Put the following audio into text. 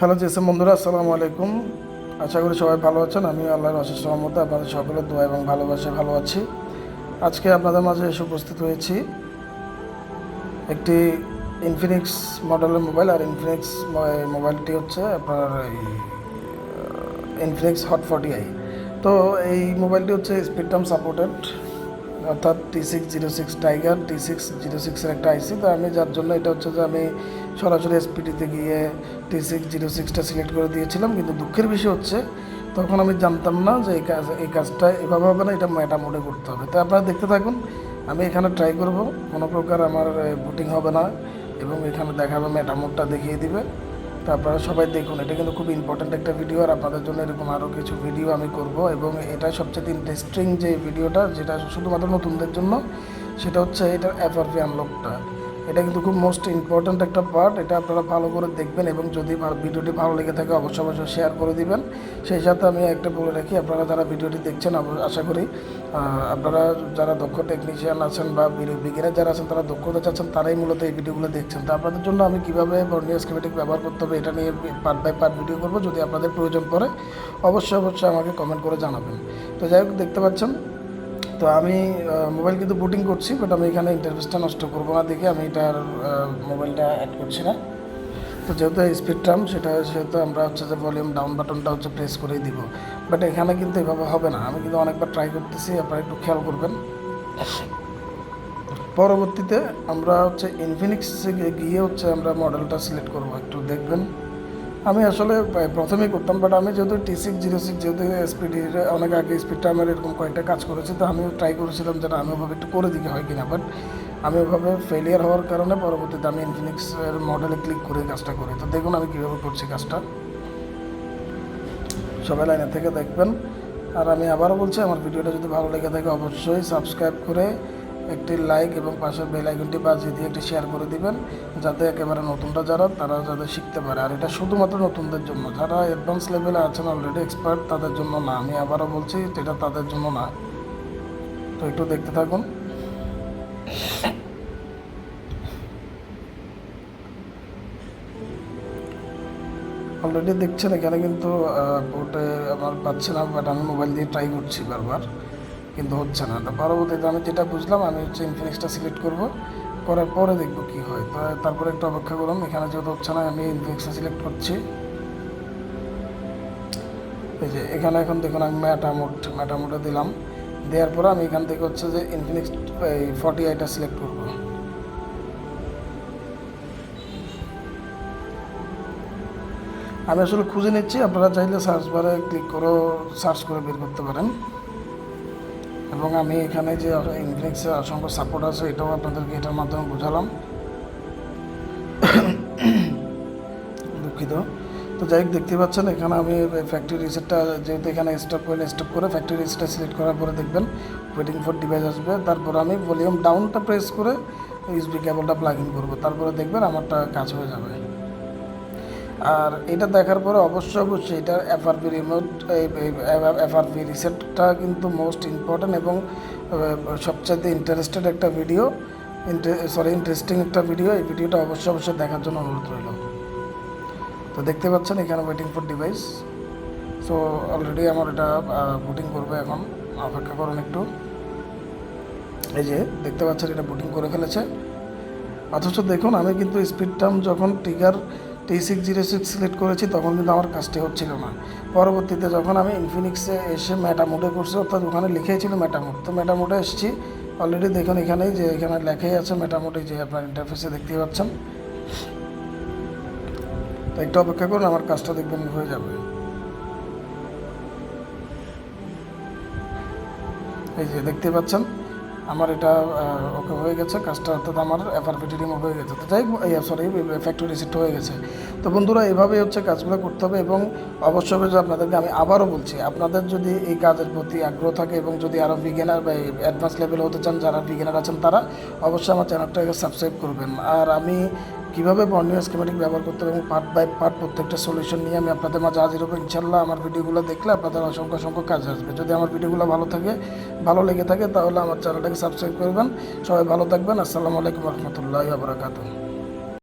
Hello জেসে বন্ধুরা, আসসালামু আলাইকুম। আশা করি সবাই ভালো আছেন। আমি আল্লাহর অশেষ সহমতে আপনাদের সকলের দোয়া এবং ভালোবাসে ভালো আছি। আজকে আপনাদের মাঝে এসে উপস্থিত হয়েছি একটি ইনফিনিক্স মডেলের মোবাইল আর ইনফিনিক্স মোবাইলটি হচ্ছে আপনার ইনফিনিক্স হট ফর্টি আই তো এই মোবাইলটি হচ্ছে স্পিড টার্ম সাপোর্টেড অর্থাৎ T six zero six Tiger T six zero সিক্সের একটা আইসি তো আমি যার জন্য এটা হচ্ছে যে আমি সরাসরি এসপিডিতে গিয়ে টি সিক্স জিরো সিক্সটা সিলেক্ট করে দিয়েছিলাম, কিন্তু দুঃখের বিষয় হচ্ছে তখন আমি জানতাম না যে এই কাজ এই কাজটা এভাবে হবে না, এটা মেটা মোডে করতে হবে। তো আপনারা দেখতে থাকুন, আমি এখানে ট্রাই করব, কোনো প্রকার আমার বুটিং হবে না এবং এখানে দেখাবে মেটা মোডটা দেখিয়ে দিবে। তো আপনারা সবাই দেখুন, এটা কিন্তু খুব ইম্পর্ট্যান্ট একটা ভিডিও আর আপনাদের জন্য এরকম আরও কিছু ভিডিও আমি করব এবং এটা সবচেয়ে ইন্টারেস্টিং যে ভিডিওটা যেটা শুধুমাত্র নতুনদের জন্য, সেটা হচ্ছে এটার এফআরপি আনলকটা এটা কিন্তু খুব মোস্ট ইম্পর্ট্যান্ট একটা পার্ট এটা আপনারা ভালো করে দেখবেন এবং যদি ভিডিওটি ভালো লেগে থাকে অবশ্যই অবশ্যই শেয়ার করে দিবেন। সেই সাথে আমি একটা বলে রাখি, আপনারা যারা ভিডিওটি দেখছেন আশা করি আপনারা যারা দক্ষ টেকনিশিয়ান আছেন বা বিগিনার যারা আছেন, তারা দক্ষতা চাচ্ছেন, তারাই মূলত এই ভিডিওগুলো দেখছেন। তো আপনাদের জন্য আমি কীভাবে বর্ণীয় স্কিমেটিক ব্যবহার করতে হবে, এটা নিয়ে পার্ট বাই পার্ট ভিডিও করব, যদি আপনাদের প্রয়োজন পড়ে, অবশ্যই অবশ্যই আমাকে কমেন্ট করে জানাবেন। তো যাই হোক, দেখতে পাচ্ছেন তো আমি মোবাইল কিন্তু বুটিং করছি বাট আমি এখানে ইন্টারফেসটা নষ্ট করব না দেখে আমি এটার মোবাইলটা অ্যাড করছি না। তো যেহেতু স্পিড টার্ম সেটা সেহেতু আমরা হচ্ছে যে ভলিউম ডাউন বাটনটা হচ্ছে প্রেস করেই দিব। বাট এখানে কিন্তু এভাবে হবে না। আমি কিন্তু অনেকবার ট্রাই করতেছি, আপনারা একটু খেয়াল করবেন। পরবর্তীতে আমরা হচ্ছে ইনফিনিক্সে গিয়ে হচ্ছে আমরা মডেলটা সিলেক্ট করব। একটু দেখবেন। আমি আসলে প্রায় প্রথমেই করতাম বাট আমি যেহেতু টি সিক্স জিরো সিক্স যেহেতু স্পিডির অনেক আগে স্পিড টার্মের এরকম কয়েকটা কাজ করেছি তো আমিও ট্রাই করেছিলাম যে না, আমি ওভাবে একটু করে দিকে হয় কিনা বাট আমি ওভাবে ফেলিয়ার হওয়ার কারণে পরবর্তীতে আমি ইনফিনিক্সের মডেলে ক্লিক করে কাজটা করি। তো দেখুন আমি কীভাবে করছি কাজটা। সবাই লাইনে থেকে দেখবেন। আর আমি আবারও বলছি আমার ভিডিওটা যদি ভালো লেগে থাকে অবশ্যই সাবস্ক্রাইব করে একটি লাইক এবং পাশের বেল আইকনটি বাজিয়ে দিয়ে একটি শেয়ার করে দিবেন, যাতে একেবারে নতুনটা যারা, তারা যাতে শিখতে পারে। আর এটা শুধুমাত্র নতুনদের জন্য। যারা অ্যাডভান্স লেভেলে আছেন অলরেডি এক্সপার্ট তাদের জন্য না। আমি আবারও বলছি, এটা তাদের জন্য না। তো একটু দেখতে থাকুন। অলরেডি দেখছেন, এখানে কিন্তু বোর্ডে আমার পাচ্ছে না বাট আমি মোবাইল দিয়ে ট্রাই করছি বারবার। কিন্তু হচ্ছে না। তো পরবর্তীতে আমি যেটা বুঝলাম, আমি হচ্ছে ইনফিনিক্সটা সিলেক্ট করব, করার পরে দেখব কি হয়। তো তারপরে একটু অপেক্ষা করুন, এখানে যেহেতু হচ্ছে না, আমি ইনফিনিক্সটা সিলেক্ট করছি। এই যে, এখানে এখন দেখুন, আমি ম্যাটামোড ম্যাটামোডে দিলাম। দেওয়ার পরে আমি এখান থেকে হচ্ছে যে ইনফিনিক্স এই ফর্টি আইটা সিলেক্ট করব। আমি আসলে খুঁজে নিচ্ছি, আপনারা চাইলে সার্চ বারে ক্লিক করে সার্চ করে বের করতে পারেন। এবং আমি এখানে যে ইনফিনিক্সের অসংখ্য সাপোর্ট আছে, এটাও আপনাদেরকে এটার মাধ্যমে বোঝালাম। দুঃখিত। তো যাই হোক, দেখতে পাচ্ছেন, এখানে আমি ফ্যাক্টরি রিসেটটা যেহেতু এখানে স্টপ করে স্টপ করে ফ্যাক্টরি রিসেটটা সিলেক্ট করার পরে দেখবেন ওয়েটিং ফর ডিভাইস আসবে। তারপর আমি ভলিউম ডাউনটা প্রেস করে ইউএসবি কেবলটা প্লাগ ইন করব। তারপরে দেখবেন আমারটা কাজ হয়ে যাবে। আর এটা দেখার পরে অবশ্যই অবশ্যই এটার এফআরপি রিমোট এফআরপি রিসেটটা কিন্তু মোস্ট ইম্পর্ট্যান্ট এবং সবচাইতে ইন্টারেস্টেড একটা ভিডিও সরি ইন্টারেস্টিং একটা ভিডিও এই ভিডিওটা অবশ্যই অবশ্যই দেখার জন্য অনুরোধ রইল। তো দেখতে পাচ্ছেন এখানে waiting for device so already আমার এটা বুটিং করবে এখন। অপেক্ষা করুন একটু। এই যে, দেখতে পাচ্ছেন এটা বুটিং করে ফেলেছে। অথচ দেখুন, আমি কিন্তু স্পিড টার্ম যখন Tiger T six zero six select করেছি, তখন কিন্তু আমার কাজটি হচ্ছিল না। পরবর্তীতে যখন আমি ইনফিনিক্সে এসে ম্যাটামোডে করছি, অর্থাৎ ওখানে লিখেই ছিল ম্যাটামোড তো ম্যাটামোডে এসেছি। অলরেডি দেখুন এখানেই যে এখানে লেখাই আছে ম্যাটামোডে যে আপনার ইন্টারফেসে দেখতে পাচ্ছেন। তো একটু অপেক্ষা করুন, আমার কাজটা দেখবেন হয়ে যাবে। এই যে দেখতে পাচ্ছেন? আমার এটা ওকে হয়ে গেছে, কাজটা অর্থাৎ আমার এফআরপিটি রিমুভ হয়ে গেছে। তো যাই সরি ফ্যাক্টরি রিসিপ্ট হয়ে গেছে। তো বন্ধুরা, এভাবেই হচ্ছে কাজগুলো করতে হবে এবং অবশ্যই অবশ্যই আপনাদেরকে আমি আবারও বলছি, আপনাদের যদি এই কাজের প্রতি আগ্রহ থাকে এবং যদি আরও বিগিনার বা অ্যাডভান্স লেভেল হতে চান, যারা বিগিনার আছেন তারা, অবশ্যই আমার চ্যানেলটাকে সাবস্ক্রাইব করবেন। আর আমি কীভাবে বর্ণীয় স্কিমেটিক ব্যবহার করতে হবে পার্ট বাই পার্ট প্রত্যেকটা সলিউশন নিয়ে আমি আপনাদের মাঝে হাজির হব ইনশাল্লাহ আমার ভিডিওগুলো দেখলে আপনাদের অসংখ্য অসংখ্য কাজ আসবে। যদি আমার ভিডিওগুলো ভালো থাকে, ভালো লেগে থাকে, তাহলে আমার চ্যানেলটাকে সাবস্ক্রাইব করবেন। সবাই ভালো থাকবেন। আসসালামু আলাইকুম রহমতুল্লাহ বারাকাতুহ।